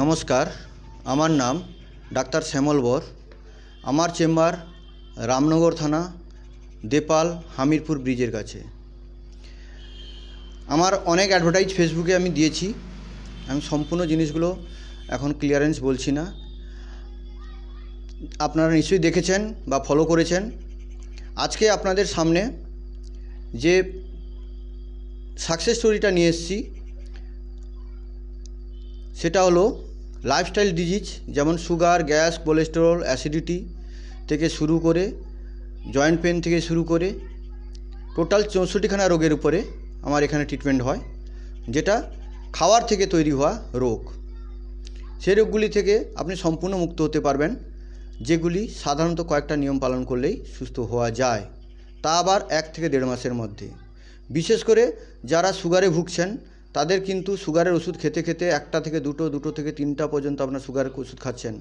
নমস্কার, আমার নাম ডাক্তার শ্যামল বর। আমার চেম্বার রামনগর থানা, দেপাল, হামিরপুর ব্রিজের কাছে। আমার অনেক অ্যাডভার্টাইজ ফেসবুকে আমি দিয়েছি। আমি সম্পূর্ণ জিনিসগুলো এখন ক্লিয়ারেন্স বলছি না। আপনারা নিশ্চয়ই দেখেছেন বা ফলো করেছেন। আজকে আপনাদের সামনে যে সাকসেস স্টোরিটা নিয়ে এসেছি সেটা হলো লাইফস্টাইল ডিজিজ যেমন সুগার গ্যাস কোলেস্টেরল অ্যাসিডিটি থেকে শুরু করে জয়েন্ট পেন থেকে শুরু করে টোটাল চৌষট্টিখানা রোগের উপরে আমার এখানে ট্রিটমেন্ট হয়, যেটা খাওয়ার থেকে তৈরি হওয়া রোগ। সেই রোগগুলি থেকে আপনি সম্পূর্ণ মুক্ত হতে পারবেন, যেগুলি সাধারণত কয়েকটা নিয়ম পালন করলেই সুস্থ হওয়া যায়। তা আবার এক থেকে দেড় মাসের মধ্যে। বিশেষ করে যারা সুগারে ভুগছেন তাদের কিন্তু সুগারের ওষুধ খেতে খেতে একটা থেকে দুটো দুটো থেকে তিনটা পর্যন্ত আপনার সুগারের ওষুধ খাচ্ছেন।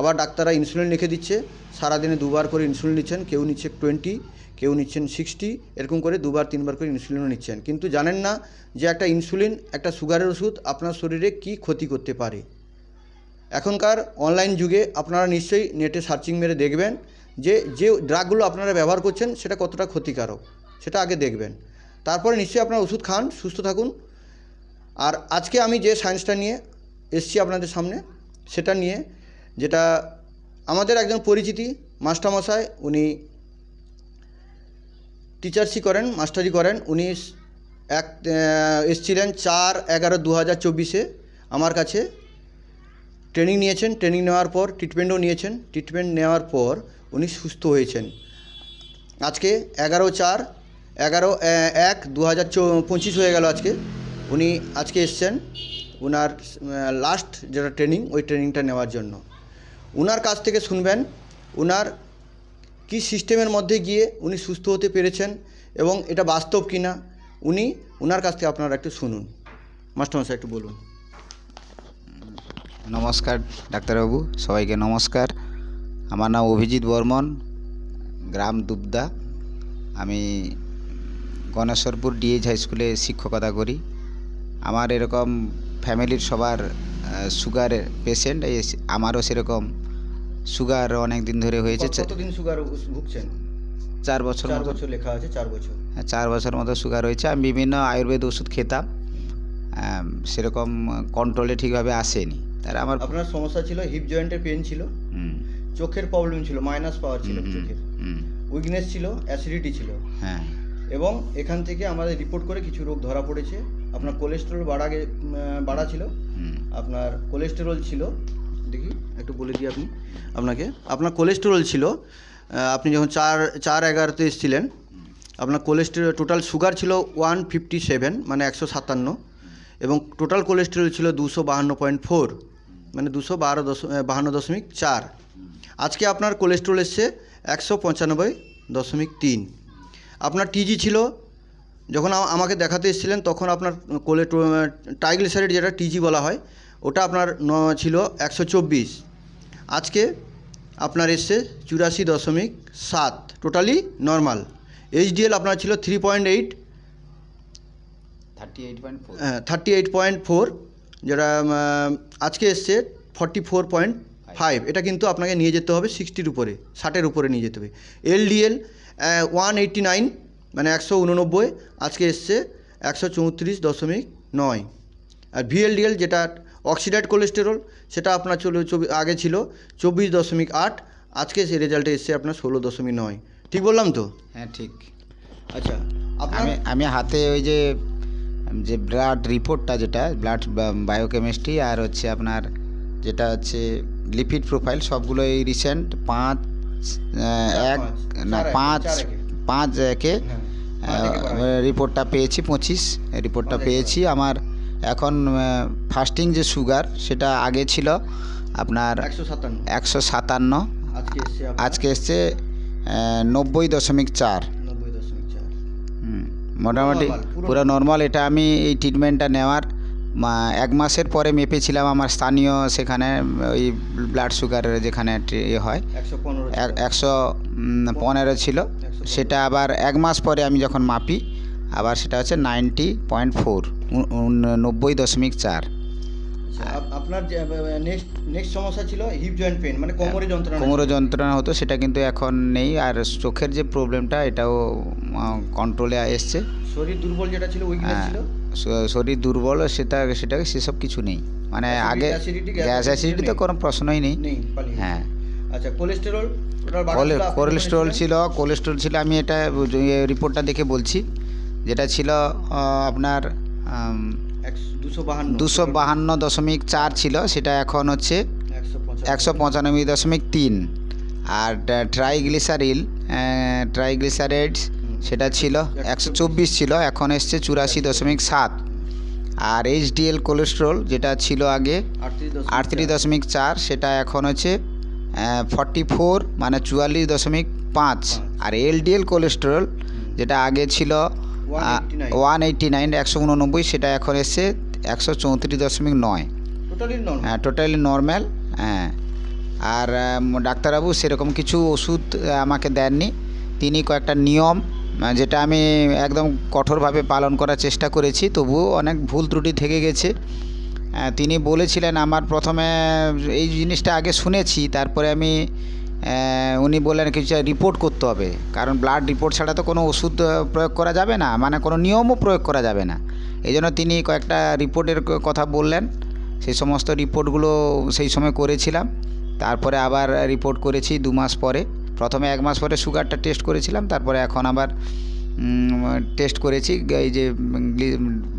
আবার ডাক্তাররা ইনসুলিন লিখে দিচ্ছে, সারাদিনে দুবার করে ইনসুলিন নিচ্ছেন, কেউ নিচ্ছে টোয়েন্টি কেউ নিচ্ছেন সিক্সটি এরকম করে দুবার, তিনবার করে ইনসুলিনও নিচ্ছেন। কিন্তু জানেন না যে একটা ইনসুলিন একটা সুগারের ওষুধ আপনার শরীরে কী ক্ষতি করতে পারে। এখনকার অনলাইন যুগে আপনারা নিশ্চয়ই নেটে সার্চিং মেরে দেখবেন যে যে ড্রাগগুলো আপনারা ব্যবহার করছেন সেটা কতটা ক্ষতিকারক, সেটা আগে দেখবেন। তারপরে নিশ্চয়ই আপনার ওষুধ খান, সুস্থ থাকুন আর আজকে আমি যে সায়েন্সটা নিয়ে এসছি আপনাদের সামনে, সেটা নিয়ে যেটা আমাদের একজন পরিচিতি মাস্টারমশাই, উনি টিচার্সি করেন মাস্টারি করেন, উনি এক এসছিলেন চার এগারো দু হাজার চব্বিশে আমার কাছে। ট্রেনিং নিয়েছেন ট্রেনিং নেওয়ার পর ট্রিটমেন্টও নিয়েছেন। ট্রিটমেন্ট নেওয়ার পর উনি সুস্থ হয়েছেন। আজকে এগারো চার, এগারো এক দু হাজার পঁচিশ হয়ে গেল আজকে। উনি আজকে এসছেন। ওনার লাস্ট যেটা ট্রেনিং ওই ট্রেনিংটা নেওয়ার জন্য। ওনার কাছ থেকে শুনবেন ওনার কি সিস্টেমের মধ্যে গিয়ে উনি সুস্থ হতে পেরেছেন এবং এটা বাস্তব কিনা, উনি ওনার কাছ থেকে আপনারা একটু শুনুন। মাস্টারমশাই, একটু বলুন। নমস্কার, ডাক্তারবাবু, সবাইকে নমস্কার। আমার নাম অভিজিৎ বর্মন, গ্রাম দুবদা। আমি গণেশ্বরপুর ডিএইচ হাই স্কুলে শিক্ষকতা করি। আমার এরকম ফ্যামিলির সবার সুগারের পেশেন্ট আমারও সেরকম সুগার অনেক দিন ধরে হয়েছে। কতদিন সুগার ভুগছেন? চার বছর চার বছর লেখা আছে চার বছর। হ্যাঁ, চার বছর মতো সুগার হয়েছে। আমি বিভিন্ন আয়ুর্বেদ ওষুধ খেতাম। সেরকম কন্ট্রোলে ঠিকভাবে আসেনি। তার আমার আপনার সমস্যা ছিল হিপ জয়েন্টের পেন ছিল। হুম, চোখের প্রবলেম ছিল মাইনাস পাওয়ার ছিল চোখের। হুম, উইকনেস ছিল অ্যাসিডিটি ছিল। হ্যাঁ। এবং এখান থেকে আমাদের রিপোর্ট করে কিছু রোগ ধরা পড়েছে। আপনার কোলেস্টেরল বাড়া গে- বাড়া ছিল। আপনার কোলেস্টেরল ছিল। দেখি একটু বলে দিই আপনি আপনাকে। আপনার কোলেস্টেরল ছিল আপনি যখন চার চার এগারোতে এসেছিলেন আপনার কোলেস্টেরল টোটাল সুগার ছিল ওয়ান ফিফটি সেভেন মানে একশো সাতান্ন। এবং টোটাল কোলেস্টেরল ছিল দুশো বাহান্ন পয়েন্ট ফোর মানে দুশো বারো দশ বাহান্ন দশমিক চার। আজকে আপনার কোলেস্টেরল এসছে একশো পঁচানব্বই দশমিক তিন। আপনার টিজি ছিল যখন আমাকে দেখাতে এসেছিলেন তখন আপনার কোলে ট্রাইগ্লিসারাইড যেটা টিজি বলা হয় ওটা আপনার ন ছিল একশো চব্বিশ। আজকে আপনার এসছে চুরাশি দশমিক সাত টোটালি নর্মাল। এইচডিএল আপনার ছিল three point eight thirty eight point four. Thirty eight point four যেটা আজকে এসছে ফর্টি ফোর পয়েন্ট ফাইভ। এটা কিন্তু আপনাকে নিয়ে যেতে হবে সিক্সটির উপরে ষাটের উপরে নিয়ে যেতে হবে। এলডিএল ওয়ান এইটটি নাইন মানে একশো উননব্বই আজকে এসছে একশো চৌত্রিশ দশমিক নয়। আর ভিএলডিএল যেটা অক্সিডাইড কোলেস্টেরল সেটা আপনার চলো চব্বি- আগে ছিল চব্বিশ দশমিক আট আজকে সেই রেজাল্টে এসছে আপনার ষোলো দশমিক নয়। ঠিক বললাম তো? হ্যাঁ ঠিক। আচ্ছা আমি আমি হাতে ওই যে যে ব্লাড রিপোর্টটা যেটা ব্লাড বায়োকেমিস্ট্রি আর হচ্ছে আপনার যেটা হচ্ছে লিপিড প্রোফাইল সবগুলো এই রিসেন্ট পাঁচ এক না পাঁচ পাঁচ একে হ্যাঁ। রিপোর্টটা পেয়েছি পঁচিশ রিপোর্টটা পেয়েছি। আমার এখন ফাস্টিং যে সুগার সেটা আগে ছিল আপনার একশো সাতান্ন। আজকে এসছে নব্বই দশমিক চার। মোটামুটি পুরো নর্মাল এটা আমি এই ট্রিটমেন্টটা নেওয়ার এক মাসের পরে মেপেছিলাম আমার স্থানীয় সেখানে ওই ব্লাড সুগারের যেখানে ইয়ে হয়। একশো পনেরো ছিল। সেটা আবার এক মাস পরে আমি যখন মাপি আবার সেটা হচ্ছে নাইনটি পয়েন্ট ফোর নব্বই দশমিক চার। আচ্ছা, আপনার নেক্সট নেক্সট সমস্যা ছিল হিপ জয়েন্ট পেন মানে কোমরে যন্ত্রণা। কোমরে যন্ত্রণা হতো সেটা কিন্তু এখন নেই। আর চোখের যে প্রবলেমটা এটাও কন্ট্রোলে এসছে। শরীর দুর্বল যেটা ছিল উইকনেস হ্যাঁ। ছিল? শরীর দুর্বল সেটা সেটা সেসব কিছু নেই। মানে আগে গ্যাস অ্যাসিডিটি তো কোনো প্রশ্নই নেই। হ্যাঁ। আচ্ছা কোলেস্টেরল কোলেস্ট্রল ছিল কোলেস্ট্রল ছিল আমি এটা রিপোর্টটা দেখে বলছি। যেটা ছিল আপনার দুশো বাহান্ন। দশমিক চার ছিল সেটা এখন হচ্ছে একশো পঁচানব্বই। দশমিক তিন। আর ট্রাইগ্লিসারিল ট্রাইগ্লিসারাইডস সেটা ছিল একশো চব্বিশ ছিল এখন এসছে চুরাশি দশমিক সাত। আর এইচডিএল কোলেস্ট্রল যেটা ছিল আগে আটত্রিশ দশমিক চার সেটা এখন হচ্ছে ফর্টি ফোর মানে চুয়াল্লিশ দশমিক পাঁচ। আর এলডিএল কোলেস্টেরল যেটা আগে ছিল ওয়ান এইটটি নাইন একশো উননব্বই সেটা এখন এসছে একশো চৌত্রিশ দশমিক নয়। টোটালি নর্মাল হ্যাঁ টোটালি নর্ম্যাল হ্যাঁ। আর ডাক্তারবাবু সেরকম কিছু ওষুধ আমাকে দেননি। তিনি কয়েকটা নিয়ম যেটা আমি একদম কঠোরভাবে পালন করার চেষ্টা করেছি, তবুও অনেক ভুল ত্রুটি থেকে গেছে। তিনি বলেছিলেন, আমার প্রথমে এই জিনিসটা আগে শুনেছি, তারপরে আমি উনি বললেন কিছু রিপোর্ট করতে হবে। কারণ ব্লাড রিপোর্ট ছাড়া তো কোনো ওষুধ প্রয়োগ করা যাবে না মানে কোনো নিয়মও প্রয়োগ করা যাবে না। এই জন্য তিনি কয়েকটা রিপোর্টের কথা বললেন। সেই সমস্ত রিপোর্টগুলো সেই সময় করেছিলাম। তারপরে আবার রিপোর্ট করেছি দু মাস পরে। প্রথমে এক মাস পরে সুগারটা টেস্ট করেছিলাম তারপরে এখন আবার টেস্ট করেছি এই যে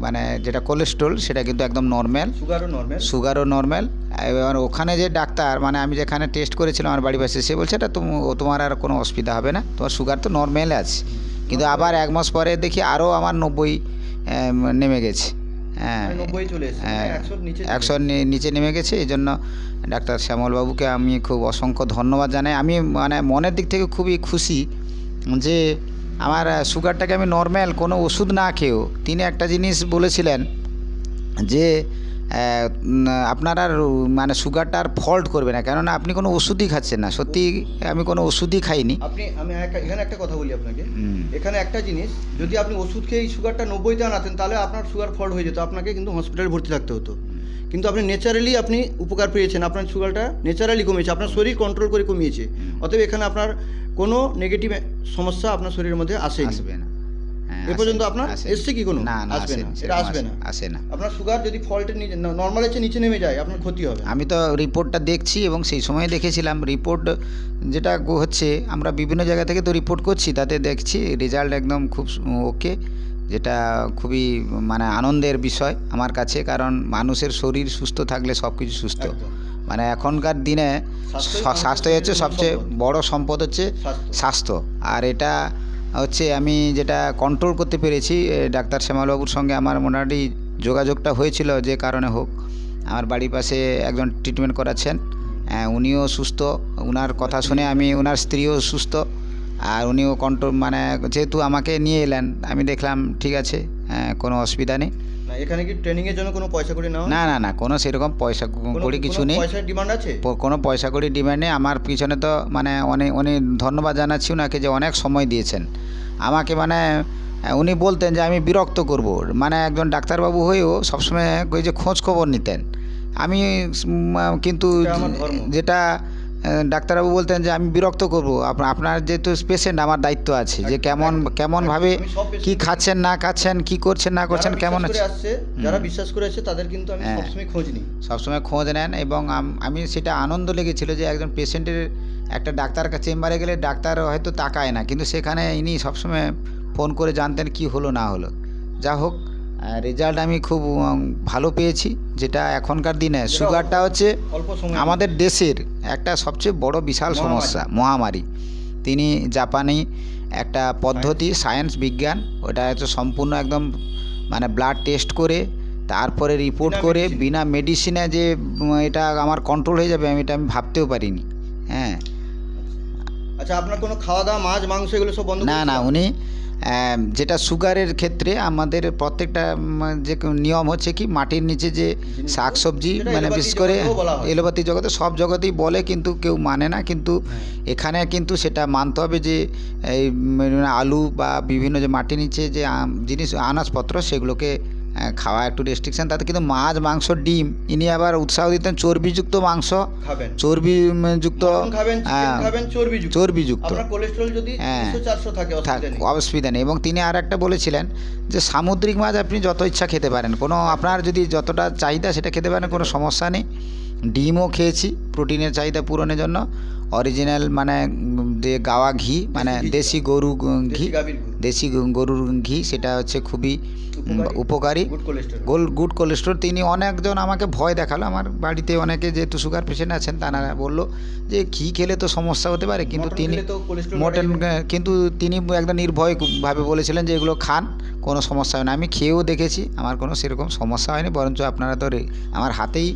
মানে যেটা কোলেস্ট্রল সেটা কিন্তু একদম নর্ম্যাল সুগারও নর্মাল সুগারও নর্মাল এবার ওখানে যে ডাক্তার মানে আমি যেখানে টেস্ট করেছিলাম আমার বাড়ির পাশে সে বলছে এটা তোমার আর কোনো অসুবিধা হবে না তোমার সুগার তো নর্মাল আছে। কিন্তু আবার এক মাস পরে দেখি আরও আমার নব্বই নেমে গেছে। হ্যাঁ চলে এসেছে হ্যাঁ, একশোর নিচে একশো নি- নিচে নেমে গেছে এই জন্য ডাক্তার শ্যামলবাবুকে আমি খুব অসংখ্য ধন্যবাদ জানাই। আমি মানে মনের দিক থেকে খুবই খুশি যে আমার সুগারটাকে আমি নর্ম্যাল কোনো ওষুধ না খেয়েও তিনি একটা জিনিস বলেছিলেন যে আপনার আর মানে সুগারটা আর ফল্ট করবে না কেননা আপনি কোনো ওষুধই খাচ্ছেন না। সত্যি আমি কোনো ওষুধই খাইনি। আপনি আমি এখানে একটা কথা বলি আপনাকে। এখানে একটা জিনিস যদি আপনি ওষুধ খেয়ে সুগারটা নব্বইতে আনাতেন তাহলে আপনার সুগার ফল্ট হয়ে যেত আপনাকে কিন্তু হসপিটালে ভর্তি থাকতে হতো। কিন্তু আপনি ন্যাচারালি আপনি উপকার পেয়েছেন আপনার সুগারটা ন্যাচারালি কমিয়েছে আপনার শরীর কন্ট্রোল করে কমিয়েছে। অতএব এখানে আপনার কোনো নেগেটিভ সমস্যা আপনার শরীরের মধ্যে আসে আসবে না। এ পর্যন্ত আপনার? এসছে কি কোনো? না না আসবে আসে না, এটা আসবে না। আসে না। আপনার সুগার যদি ফল্টের নিচে নর্মাল হচ্ছে নিচে নেমে যায় আপনার ক্ষতি হবে। আমি তো রিপোর্টটা দেখছি এবং সেই সময় দেখেছিলাম রিপোর্ট যেটা হচ্ছে আমরা বিভিন্ন জায়গা থেকে তো রিপোর্ট করছি তাতে দেখছি রেজাল্ট একদম খুব ওকে যেটা খুবই মানে আনন্দের বিষয় আমার কাছে কারণ মানুষের শরীর সুস্থ থাকলে সব কিছু সুস্থ। মানে এখনকার দিনে স্বাস্থ্যই হচ্ছে সবচেয়ে বড় সম্পদ। হচ্ছে। স্বাস্থ্য। আর এটা হচ্ছে আমি যেটা কন্ট্রোল করতে পেরেছি ডাক্তার শ্যামলবাবুর সঙ্গে আমার মোটামুটি যোগাযোগটা হয়েছিল যে কারণে হোক। আমার বাড়ির পাশে একজন ট্রিটমেন্ট করাচ্ছেন উনিও সুস্থ। ওনার কথা শুনে আমি ওনার স্ত্রীও সুস্থ। আর উনিও কন্ট্রোল মানে যেহেতু আমাকে নিয়ে এলেন, আমি দেখলাম ঠিক আছে কোনো অসুবিধা নেই। এখানে কি ট্রেনিং এর জন্য কোনো পয়সা করে নাও না না না কোনো সেরকম পয়সা করি কিছু নেই। পয়সার ডিমান্ড আছে? কোনো পয়সা করি ডিমান্ড নেই। আমার পিছনে তো মানে অনেক অনেক ধন্যবাদ জানাচ্ছি ওনাকে যে অনেক সময় দিয়েছেন। আমাকে মানে উনি বলতেন যে আমি বিরক্ত করব। মানে একজন ডাক্তারবাবু হয়েও সবসময় ওই যে খোঁজ খবর নিতেন। আমি কিন্তু যেটা ডাক্তারবাবু বলতেন যে আমি বিরক্ত করব। আপ- আপনার যেহেতু পেশেন্ট আমার দায়িত্ব আছে যে কেমন কেমনভাবে কি খাচ্ছেন না খাচ্ছেন কি করছেন না করছেন কেমন আছে? যারা বিশ্বাস করে আসছে তাদের কিন্তু আমি হ্যাঁ। সবসময় খোঁজ নিই। সবসময় খোঁজ নেন এবং আমি সেটা আনন্দ লেগেছিল যে একজন পেশেন্টের একটা ডাক্তার চেম্বারে গেলে ডাক্তার হয়তো তাকায় না কিন্তু সেখানে ইনি সবসময় ফোন করে জানতেন কি হলো না হলো। যা হোক রেজাল্ট আমি খুব ভালো পেয়েছি যেটা এখনকার দিনে। সুগারটা হচ্ছে আমাদের দেশের একটা সবচেয়ে বড় বিশাল সমস্যা মহামারী। তিনি জাপানি একটা পদ্ধতি সায়েন্স বিজ্ঞান ওটা হচ্ছে সম্পূর্ণ একদম মানে ব্লাড টেস্ট করে তারপরে রিপোর্ট করে বিনা মেডিসিনে যে এটা আমার কন্ট্রোল হয়ে যাবে আমি এটা আমি ভাবতেও পারিনি। হ্যাঁ। আচ্ছা আপনার কোনো খাওয়া দাওয়া মাছ মাংস এগুলো সব বন্ধ না না উনি যেটা সুগারের ক্ষেত্রে আমাদের প্রত্যেকটা যে নিয়ম হচ্ছে কি মাটির নিচে যে শাক সবজি মানে বিশেষ করে এলোপাতি জগতে সব জগতেই বলে কিন্তু কেউ মানে না কিন্তু হ্যাঁ। এখানে কিন্তু সেটা মানতে হবে যে এই আলু বা বিভিন্ন যে মাটির নিচে যে জিনিস আনাজপত্র সেগুলোকে খাওয়া একটু রেস্ট্রিকশন তাতে কিন্তু মাছ মাংস ডিম ইনি আবার উৎসাহ দিতেন চর্বিযুক্ত মাংস। খাবেন। চর্বিযুক্ত হ্যাঁ, চর্বিযুক্ত। চর্বিযুক্ত। হ্যাঁ। অসুবিধা নেই। এবং তিনি আর একটা বলেছিলেন যে সামুদ্রিক মাছ আপনি যত ইচ্ছা খেতে পারেন। কোনো আপনার যদি যতটা চাহিদা সেটা খেতে পারেন কোনো সমস্যা নেই। ডিমও খেয়েছি প্রোটিনের চাহিদা পূরণের জন্য। অরিজিনাল মানে যে গাওয়া ঘি মানে দেশি গরু ঘি দেশি গরুর ঘি সেটা হচ্ছে খুবই উপকারী। উপকারী। গুড কোলেস্টেরল গোল গুড কোলেস্ট্রল তিনি অনেকজন আমাকে ভয় দেখাল। আমার বাড়িতে অনেকে যেহেতু সুগার পেশেন্ট আছেন তারা বলল যে ঘি খেলে তো সমস্যা হতে পারে কিন্তু তিনি মটন কিন্তু তিনি একদম নির্ভয়ভাবে বলেছিলেন যে এগুলো খান কোনো সমস্যা হয় না। আমি খেয়েও দেখেছি আমার কোনো সেরকম সমস্যা হয়নি বরঞ্চ আপনারা তো আমার হাতেই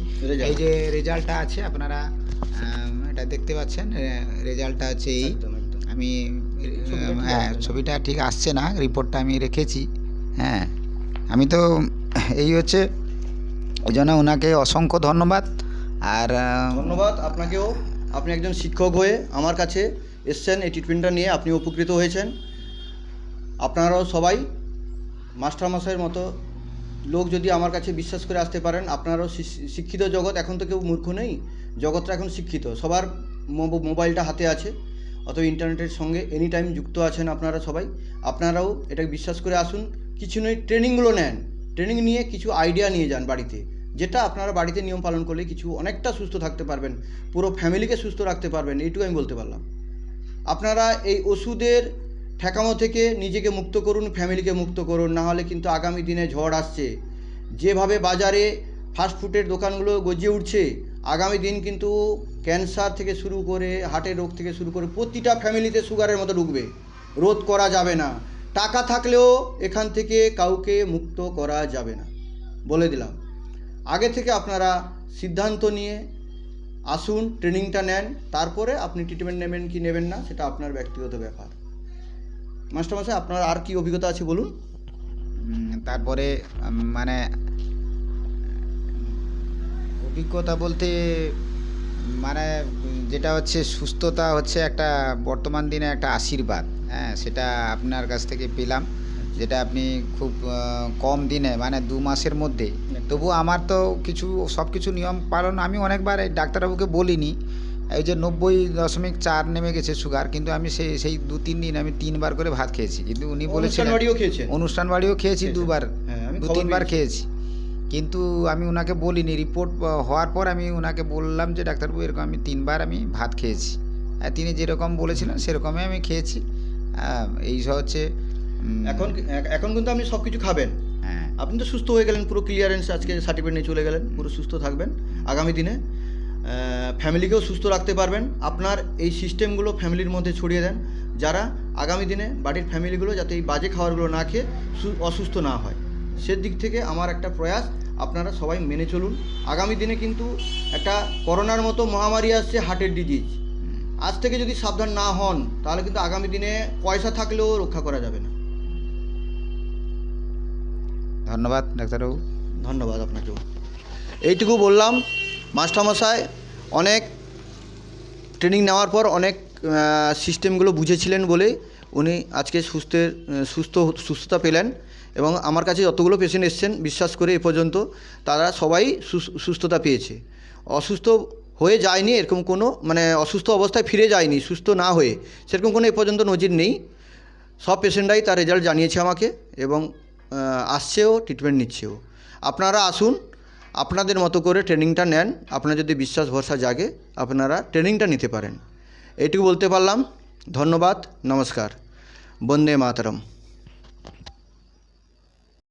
এই যে রেজাল্টটা আছে আপনারা এটা দেখতে পাচ্ছেন রেজাল্টটা হচ্ছে এই। আমি হ্যাঁ ছবিটা ঠিক আসছে না রিপোর্টটা আমি রেখেছি হ্যাঁ। আমি তো এই হচ্ছে ওই জন্য ওনাকে অসংখ্য ধন্যবাদ আর ধন্যবাদ আপনাকেও। আপনি একজন শিক্ষক হয়ে আমার কাছে এসছেন এই ট্রিটমেন্টটা নিয়ে আপনি উপকৃত হয়েছেন। আপনারাও সবাই মাস্টারমশাইয়ের মতো লোক যদি আমার কাছে বিশ্বাস করে আসতে পারেন আপনারাও শিক্ষিত জগৎ এখন তো কেউ মূর্খ নেই। জগৎটা এখন শিক্ষিত। সবার মোব- মোবাইলটা হাতে আছে অত ইন্টারনেটের সঙ্গে এনি টাইম যুক্ত আছেন আপনারা সবাই। আপনারাও এটা বিশ্বাস করে আসুন, কিছু নয়, ট্রেনিংগুলো নেন। ট্রেনিং নিয়ে কিছু আইডিয়া নিয়ে যান বাড়িতে। যেটা আপনারা বাড়িতে নিয়ম পালন করলে কিছু অনেকটা সুস্থ থাকতে পারবেন, পুরো ফ্যামিলিকে সুস্থ রাখতে পারবেন, এইটুকু আমি বলতে পারলাম। আপনারা এই ওষুধের ঠেকামো থেকে নিজেকে মুক্ত করুন ফ্যামিলিকে মুক্ত করুন, না হলে কিন্তু আগামী দিনে ঝড় আসছে। যেভাবে বাজারে ফাস্টফুডের দোকানগুলো গজিয়ে উঠছে আগামী দিন কিন্তু ক্যান্সার থেকে শুরু করে হার্টের রোগ থেকে শুরু করে প্রতিটা ফ্যামিলিতে সুগারের মতো ঢুকবে। রোধ করা যাবে না। টাকা থাকলেও এখান থেকে কাউকে মুক্ত করা যাবে না। বলে দিলাম। আগে থেকে আপনারা সিদ্ধান্ত নিয়ে আসুন, ট্রেনিংটা নেন, তারপরে আপনি ট্রিটমেন্ট নেবেন কি নেবেন না, সেটা আপনার ব্যক্তিগত ব্যাপার। মাস্টারমশাই, আপনার আর কি অভিজ্ঞতা আছে বলুন? তারপরে মানে অভিজ্ঞতা বলতে মানে যেটা হচ্ছে সুস্থতা হচ্ছে একটা বর্তমান দিনে একটা আশীর্বাদ হ্যাঁ সেটা আপনার কাছ থেকে পেলাম যেটা আপনি খুব কম দিনে মানে দু মাসের মধ্যে। তবু আমার তো কিছু সব কিছু নিয়ম পালন আমি অনেকবার এই ডাক্তারবাবুকে বলিনি এই যে নব্বই দশমিক চার নেমে গেছে সুগার কিন্তু আমি সেই সেই দু তিন দিন আমি তিনবার করে ভাত খেয়েছি। কিন্তু উনি খেয়েছেন? অনুষ্ঠান বাড়িও খেয়েছি দুবার হ্যাঁ, আমি দু তিনবার খেয়েছি। কিন্তু আমি ওনাকে বলিনি। রিপোর্ট হওয়ার পর আমি ওনাকে বললাম যে ডাক্তারবাবু এরকম আমি তিনবার আমি ভাত খেয়েছি। তিনি যেরকম বলেছিলেন সেরকমই আমি খেয়েছি। এই হচ্ছে এখন এখন কিন্তু আপনি সব কিছু খাবেন। হ্যাঁ। আপনি তো সুস্থ হয়ে গেলেন পুরো ক্লিয়ারেন্স আজকে সার্টিফিকেট নিয়ে চলে গেলেন পুরো সুস্থ থাকবেন আগামী দিনে। ফ্যামিলিকেও সুস্থ রাখতে পারবেন। আপনার এই সিস্টেমগুলো ফ্যামিলির মধ্যে ছড়িয়ে দেন যারা আগামী দিনে বাড়ির ফ্যামিলিগুলো যাতে এই বাজে খাবারগুলো না খেয়ে অসুস্থ না হয়। সেদিক থেকে আমার একটা প্রয়াস আপনারা সবাই মেনে চলুন। আগামী দিনে কিন্তু একটা করোনার মতো মহামারী আসছে হার্টের ডিজিজ আজ থেকে যদি সাবধান না হন তাহলে কিন্তু আগামী দিনে পয়সা থাকলেও রক্ষা করা যাবে না। ধন্যবাদ ডাক্তারবাবু। ধন্যবাদ আপনাকেও। এইটুকু বললাম মাস্টারমশাই অনেক ট্রেনিং নেওয়ার পর অনেক সিস্টেমগুলো বুঝেছিলেন বলে উনি আজকে সুস্থের সুস্থ সুস্থতা পেলেন। এবং আমার কাছে যতগুলো পেশেন্ট এসছেন, বিশ্বাস করে এ পর্যন্ত তারা সবাই সুস্থতা পেয়েছে। অসুস্থ হয়ে যায়নি, এরকম কোনো মানে অসুস্থ অবস্থায় ফিরে যায়নি, সুস্থ না হয়ে, সেরকম কোনো এ পর্যন্ত নজির নেই। সব পেশেন্টরাই তার রেজাল্ট জানিয়েছে আমাকে এবং আসছেও ট্রিটমেন্ট নিচ্ছেও। আপনারা আসুন, আপনাদের মতো করে ট্রেনিংটা নেন। আপনার যদি বিশ্বাস, ভরসা জাগে, আপনারা ট্রেনিংটা নিতে পারেন। এটুকু বলতে পারলাম। ধন্যবাদ, নমস্কার। বন্দে মাতরম।